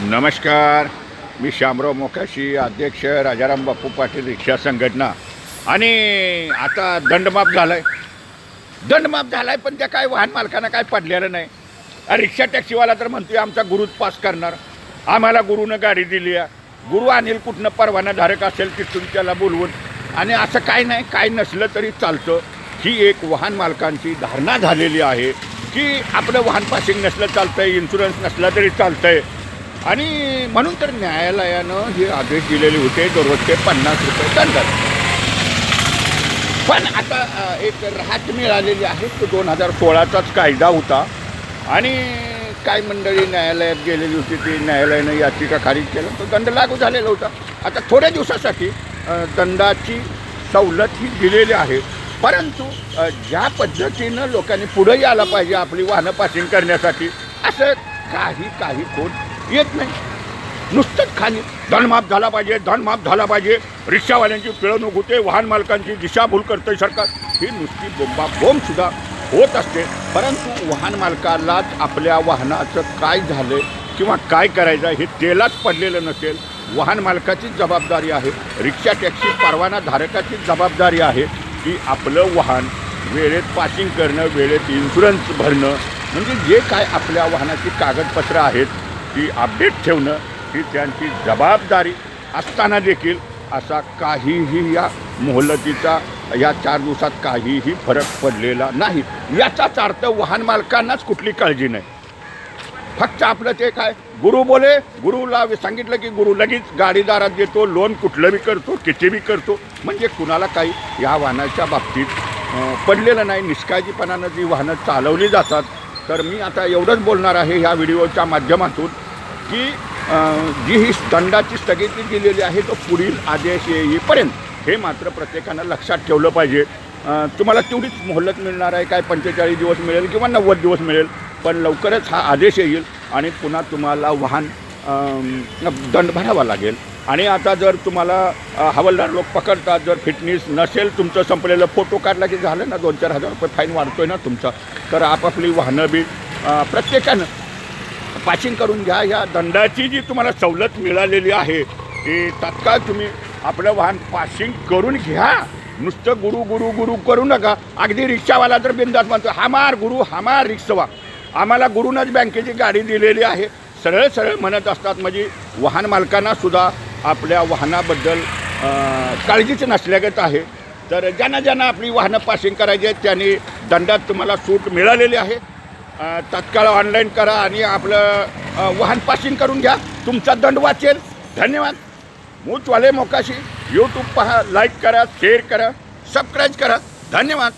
नमस्कार. मी श्यामराव मोकाशी अध्यक्ष राजाराम बापू पाटील रिक्षा संघटना. आणि आता दंडमाप झाला आहे दंडमाप झाला आहे पण त्या काय वाहन मालकांना काय पडलेलं नाही. रिक्षा टॅक्सीवाला तर म्हणतोय आमचा गुरुच पास करणार. आम्हाला गुरुनं गाडी दिली आहे. गुरु अनिल कुठनं परवानाधारक असेल तिथून त्याला बोलवून. आणि असं काय नाही काय नसलं तरी चालतं. ही एक वाहन मालकांची धारणा झालेली आहे की आपलं वाहन पासिंग नसलं चालतंय इन्शुरन्स नसला तरी चालतंय. आणि म्हणून तर न्यायालयानं हे आदेश दिलेले होते दररोजचे पन्नास रुपये दंड पण आता एक राहत मिळालेली आहे तो दोन हजार सोळाचाच कायदा होता. आणि काय मंडळी न्यायालयात गेलेली होती ती न्यायालयानं याचिका खारिज केलं तो दंड लागू झालेला होता. आता थोड्या दिवसासाठी दंडाची सवलत ही दिलेली आहे. परंतु ज्या पद्धतीनं लोकांनी पुढे यायला पाहिजे आपली वाहनं पासिंग करण्यासाठी असं काही काही कोण येत नाही. नुसतंच खाली धनमाफ झाला पाहिजे धनमाफ झाला पाहिजे. रिक्षावाल्यांची पिळवणूक होते वाहन मालकांची दिशाभूल करते सरकार. ही नुसती बोंबा बोंब सुद्धा होत असते. परंतु वाहन मालकालाच आपल्या वाहनाचं काय झालं किंवा काय करायचं हे तेलाच पडलेलं नसेल. वाहन मालकाचीच जबाबदारी आहे. रिक्षा टॅक्सी परवाना धारकाची जबाबदारी आहे की आपलं वाहन वेळेत पासिंग करणं वेळेत इन्शुरन्स भरणं. म्हणजे जे काय आपल्या वाहनाची कागदपत्रं आहेत ती अपडेट ठेवणं ही त्यांची जबाबदारी असताना देखील असा काहीही या मोहलतीचा या चार दिवसात काहीही फरक पडलेला नाही. याचाच अर्थ वाहन मालकांनाच कुठली काळजी नाही. फक्त आपलं ते काय गुरु बोले गुरुला सांगितलं की गुरु लगेच गाडीदारात देतो लोन कुठलं बी करतो किती बी करतो. म्हणजे कुणाला काही या वाहनाच्या बाबतीत पडलेलं नाही. निष्काळजीपणानं जी वाहनं चालवली जातात तर मी आता एवढंच बोलणार आहे ह्या व्हिडिओच्या माध्यमातून की जी ही दंडाची स्थगिती दिलेली आहे तो पुढील आदेश येईपर्यंत हे मात्र प्रत्येकानं लक्षात ठेवलं पाहिजे. तुम्हाला तेवढीच मोहलत मिळणार आहे काय पंचेचाळीस दिवस मिळेल किंवा नव्वद दिवस मिळेल पण लवकरच हा आदेश येईल आणि पुन्हा तुम्हाला वाहन दंड भरावा लागेल. आणि आता जर तुम्हाला हवलदार हवालदार लोक पकडतात जर फिटनेस नसेल तुमचं संपलेलं फोटो काढला की झालं ना दोन चार हजार रुपये फाईन वाढतो आहे ना तुमचा. तर आपापली वाहनं बी प्रत्येकानं पासिंग करून घ्या. या दंडाची जी तुम्हाला सवलत मिळालेली आहे ती तात्काळ तुम्ही आपलं वाहन पासिंग करून घ्या. नुसतं गुरु गुरु गुरु करू नका. अगदी रिक्षावाला तर बिंदास म्हणतो हमार गुरु हमार रिक्षावा. आम्हाला गुरुनच बँकेची गाडी दिलेली आहे. सरळ सरळ म्हणत असतात म्हणजे वाहन मालकांना सुद्धा आपल्या वाहनाबद्दल काळजीच नसल्यागत आहे. तर ज्यांना ज्यांना आपली वाहनं पासिंग करायची आहेत त्यांनी दंडात तुम्हाला सूट मिळालेली आहे. तत्काळ तात्काळ ऑनलाईन करा आणि आपलं वाहन पासिंग करून घ्या. तुमचा दंड वाचेल. धन्यवाद. मूचवाले मोकाशी. यूट्यूब पहा लाईक करा शेअर करा सबस्क्राईब करा. धन्यवाद.